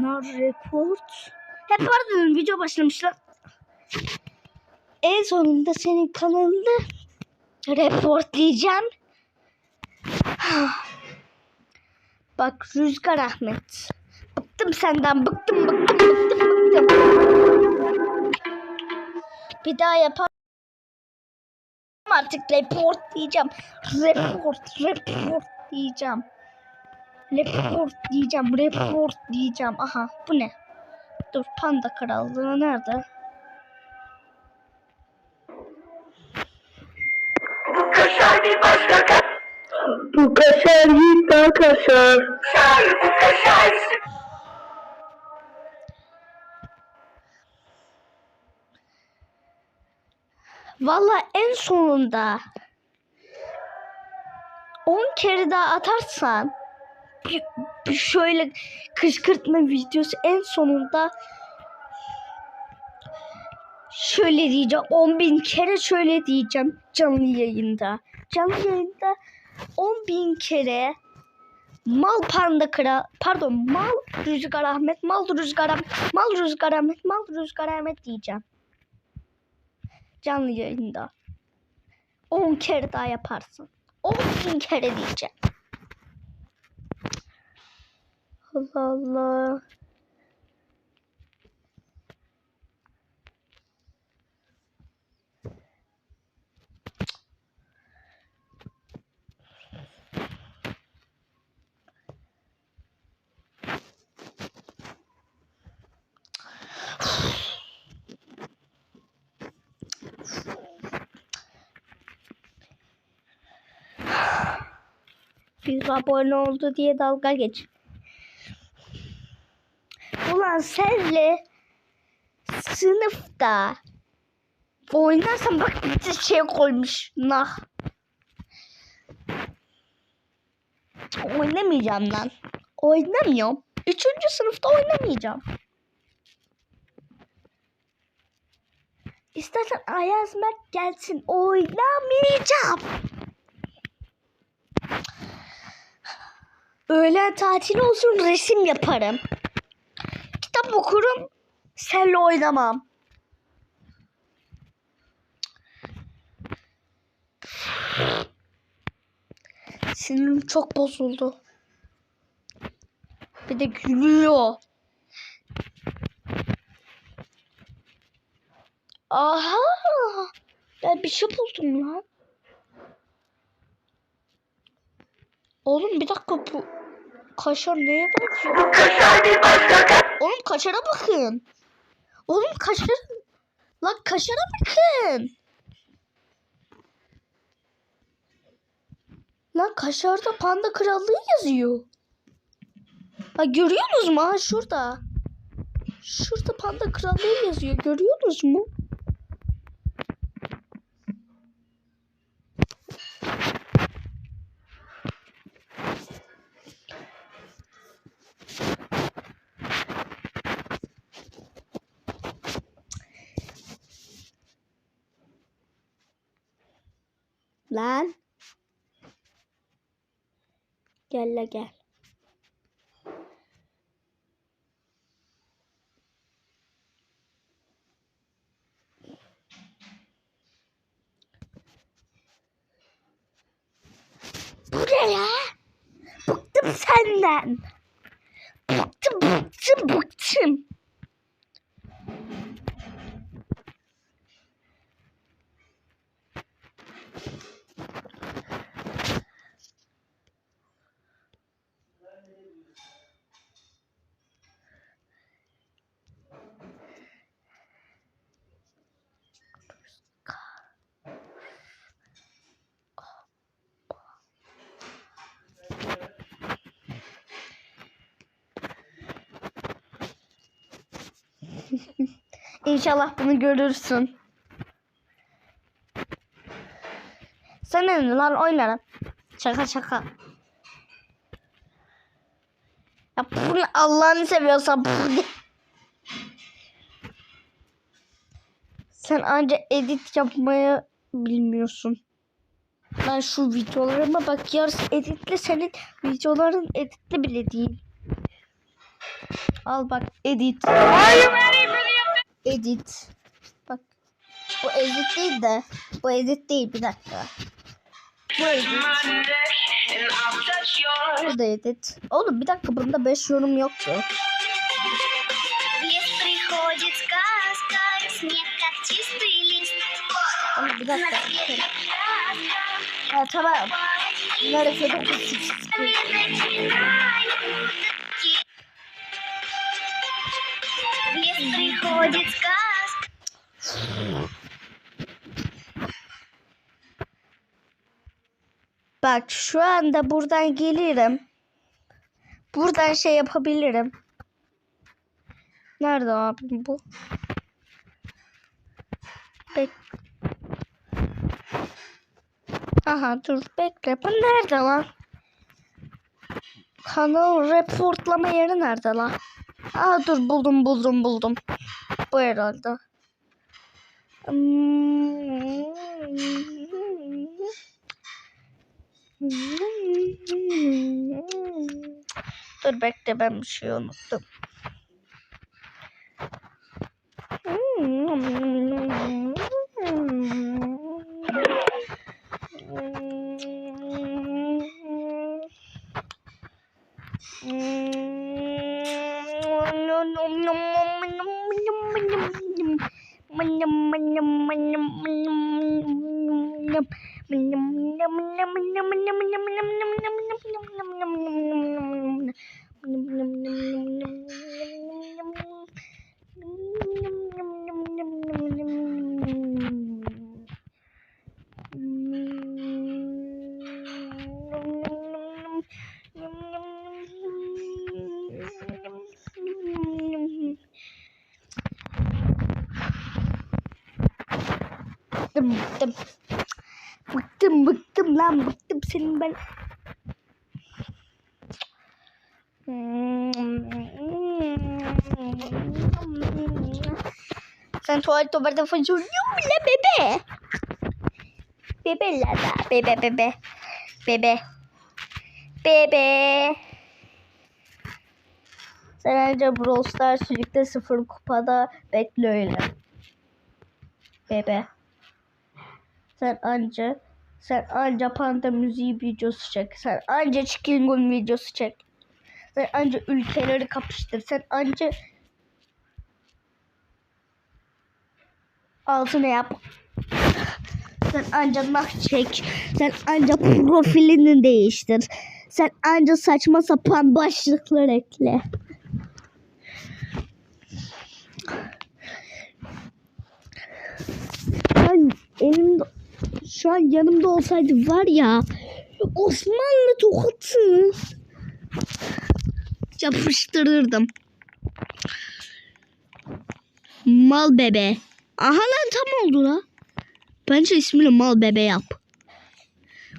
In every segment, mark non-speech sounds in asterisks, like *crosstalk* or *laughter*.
Buna report. Hep pardon video başlamış lan. En sonunda senin kanalını reportlayacağım. Bak Rüzgar Ahmet. Bıktım senden. Bıktım bıktım bıktım bıktım. Bir daha yapar artık report diyeceğim. Report, report diyeceğim. Report diyeceğim, report diyeceğim. Aha bu ne? Dur panda krallığı nerede? Bu kaşar bir başka kaşar. Bu kaşar yiğit kaşar. Bu kaşar. Valla en sonunda 10 kere daha atarsan bir, bir şöyle kışkırtma videosu en sonunda şöyle diyeceğim 10 bin kere şöyle diyeceğim canlı yayında. Canlı yayında 10 bin kere mal panda kral pardon mal rüzgar ahmet mal rüzgar ahmet mal rüzgar ahmet mal rüzgar ahmet diyeceğim canlı yayında. 10 kere daha yaparsın. 10 bin kere diyeceğim. Allah Allah. Bir abone oldu diye dalga geç. Ulan senle sınıfta oynarsan bak bir şey koymuş. Nah. Oynamayacağım lan. Oynamıyorum. Üçüncü sınıfta oynamayacağım. İstersen Ayaz Mert gelsin. Oynamayacağım. Öğlen tatili olsun resim yaparım. Kitap okurum. Senle oynamam. Sinirim çok bozuldu. Bir de gülüyor. Aha! Ben bir şey buldum lan. Oğlum bir dakika bu kaşar neye? Bu kaşar bir başka. Oğlum kaşara bakın. Oğlum kaşar... Lan kaşara bakın. Lan kaşarda panda krallığı yazıyor. Ha görüyorsunuz mu? Ha şurada. Şurada panda krallığı yazıyor. Görüyorsunuz mu? Lan. Gel la gel. Bu ne ya? Bıktım senden. Bıktım, bıktım, bıktım. *laughs* İnşallah bunu görürsün. Sen ne lan oynarım. Şaka şaka. Ya bu ne Allah'ını seviyorsan? Sen anca edit yapmayı bilmiyorsun. Ben şu videolarıma bak yarısı editle senin videoların editli bile değil. Al bak edit. Edit. Bak. Bu edit değil de. Bu edit değil bir dakika. Bu edit. Bu da edit. Oğlum bir dakika bunda 5 yorum yoktu. Oğlum bir dakika. Ha, tamam. Bunları feda edeceğiz. приходит сказка. Bak şu anda buradan gelirim. Buradan şey yapabilirim. Nerede abim bu? Bek. Aha dur bekle. Bu nerede lan? Kanal reportlama yeri nerede lan? Aa dur buldum buldum buldum. Bu herhalde. Dur bekle ben bir şey unuttum nom nom nom nom Bıktım bıktım. Bıktım bıktım lan bıktım senin ben. Sen tuvalet tuvalete fıçıyorsun bile bebe. Bebe la da bebe bebe. Bebe. Bebe. Sen önce Brawl Stars ligde sıfır kupada bekle öyle. Bebe. Sen anca sen anca panda müziği videosu çek. Sen anca Chicken Gun videosu çek. Sen anca ülkeleri kapıştır. Sen anca altına yap. Sen anca nah çek. Sen anca profilini değiştir. Sen anca saçma sapan başlıklar ekle. An yanımda olsaydı var ya Osmanlı tokatı yapıştırırdım. Mal bebe. Aha lan tam oldu la. Bence ismini mal bebe yap.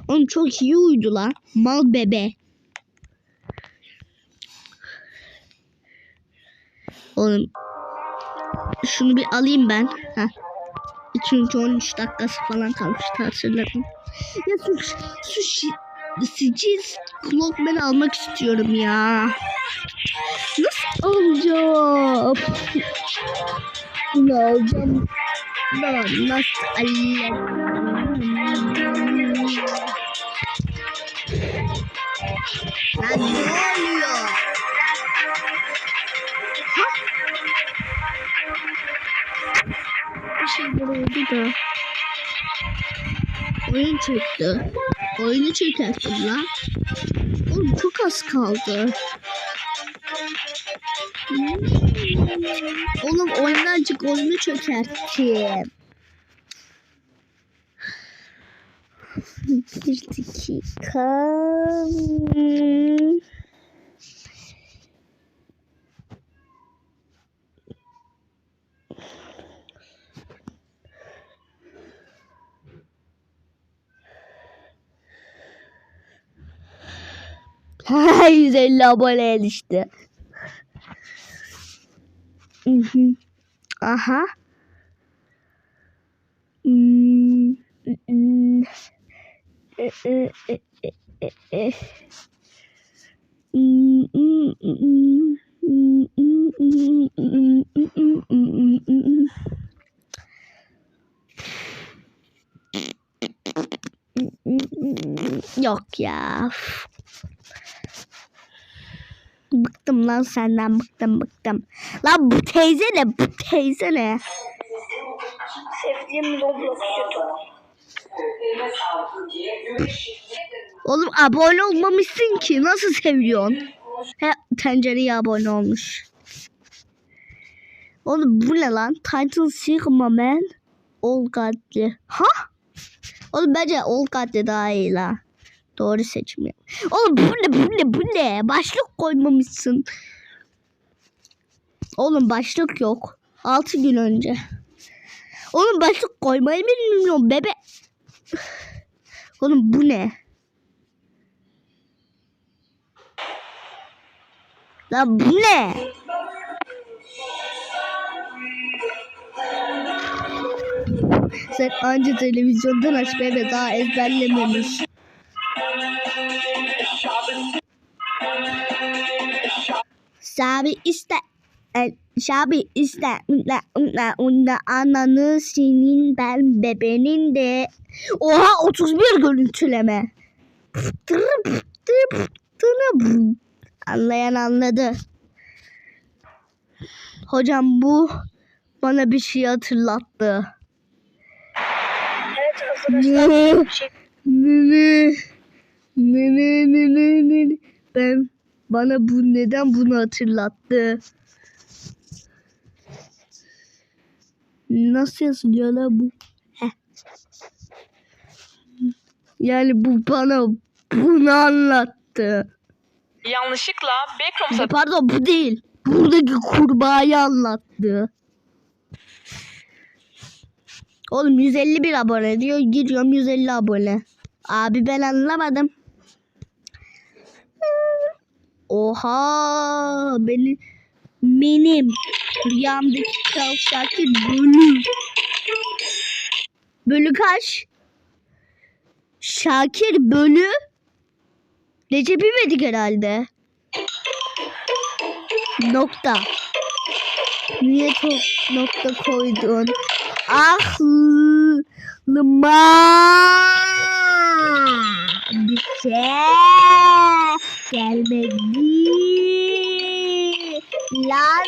Oğlum çok iyi uydu la. Mal bebe. Oğlum şunu bir alayım ben. Heh. Çünkü 13 dakikası falan kalmıştı hatırladım. Ya su, su sicil Clockman almak istiyorum ya. Nasıl alacağım? Ne alacağım? Ne nasıl alacağım? Lan ne oluyor? Da. Oyun çöktü. Oyunu çökerttim lan. Oğlum çok az kaldı. Oğlum oyuncak oyunu çökerttim. Bir dakika. *laughs* 150 abone işte. Hı hı. Aha. Yok ya. Bıktım lan senden bıktım bıktım. Lan bu teyze ne? Bu teyze ne? Sevdiğim Roblox. Oğlum abone olmamışsın ki. Nasıl seviyorsun? He tencereye abone olmuş. Oğlum bu ne lan? Titan Sigma Man. Olgatlı. Ha? Oğlum bence Olgatlı daha iyi la. Doğru seçim yap. Oğlum bu ne bu ne bu ne? Başlık koymamışsın. Oğlum başlık yok. 6 gün önce. Oğlum başlık koymayı bilmiyorum bebe. Oğlum bu ne? Lan bu ne? Sen anca televizyondan aç bebe daha ezberlememiş. Sabi iste e, Şabi iste unla unla unla ananı senin ben bebenin de Oha 31 görüntüleme. Anlayan anladı Hocam bu bana bir şey hatırlattı. Evet arkadaşlar. Ne ne ne ne ne. Ben bana bu neden bunu hatırlattı? Nasıl yazılıyor la bu? Heh. Yani bu bana bunu anlattı. Yanlışlıkla Backrooms'a Pardon bu değil. Buradaki kurbağayı anlattı. Oğlum 151 abone diyor. Giriyorum 150 abone. Abi ben anlamadım. Oha benim benim rüyamdaki Kral Şakir bölü. Bölü kaç? Şakir bölü Recep İvedik herhalde. Nokta. Niye to nokta koydun? Aklıma bir şey gelmedi. Lan.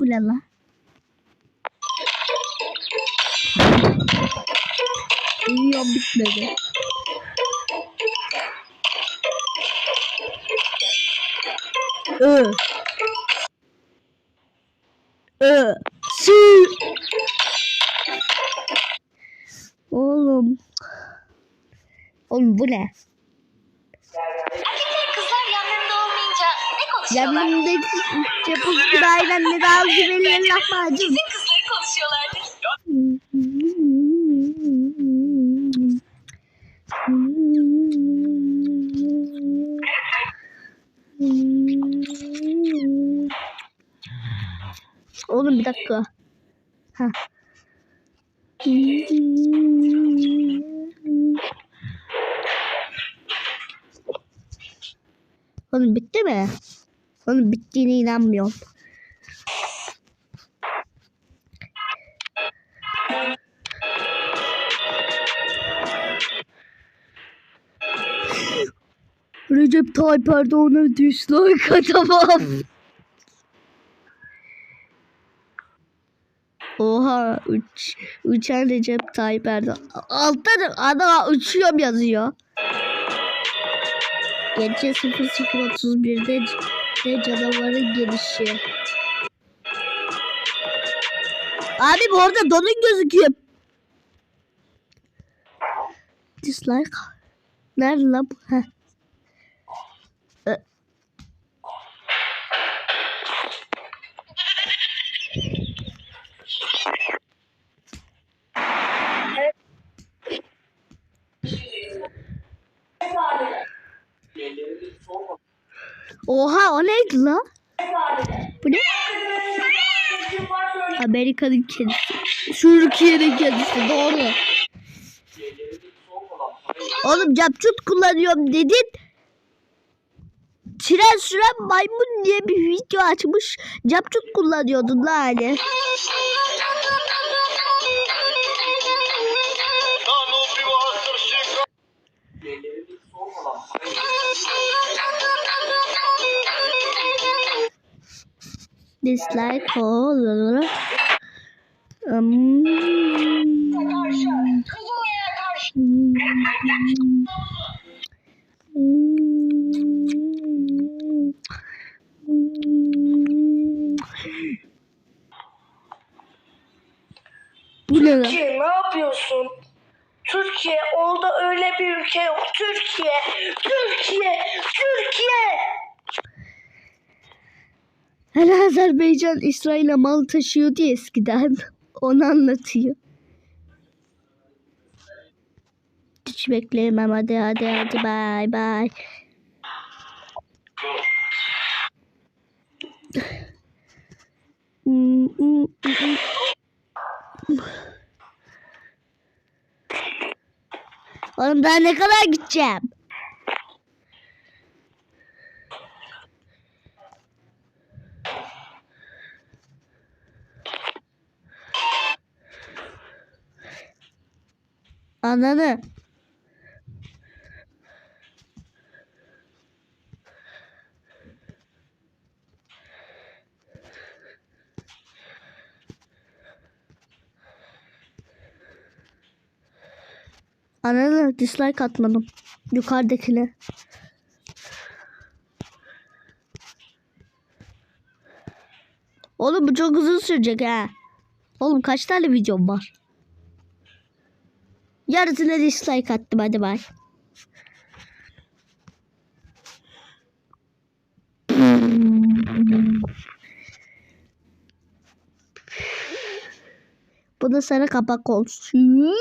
Bu ne lan? Biliyorum bitmedi. Ö. Ö. Oğlum bu ne? Erkekler kızlar yanlarında olmayınca ne konuşuyorlar? Yanımdaki çapul kirayla ne daha güvenilir lahmacun. Kesin kızları konuşuyorlardır. Oğlum bir dakika. Ha. Oğlum bitti mi? Oğlum bittiğine inanmıyorum. Recep Tayyip Erdoğan'a dislike atamam. Oha uç, uçan Recep Tayyip Erdoğan. Altta da adam uçuyorum yazıyor. Gece 00.31'de de canavarın gelişi. Abi bu arada donun gözüküyor. Dislike. Nerede lan bu? Heh. Oha o neydi la? Bu ne? Amerika'nın kedisi. Türkiye'nin kedisi doğru. Oğlum capcut kullanıyorum dedin. tren süren maymun diye bir video açmış. Capcuk kullanıyordun la hani. Dislike olur. Um? Türkiye ne yapıyorsun? Türkiye orada öyle bir ülke yok. Türkiye, Türkiye, Türkiye. Hani Azerbaycan İsrail'e mal taşıyordu eskiden. *laughs* Onu anlatıyor. Hiç bekleyemem hadi hadi hadi bay bay. Oğlum daha ne kadar gideceğim? Ananı. Ananı dislike atmadım. Yukarıdakine. Oğlum bu çok uzun sürecek ha. Oğlum kaç tane videom var? Yarısına dislike attım hadi bay. Bu da sana kapak olsun.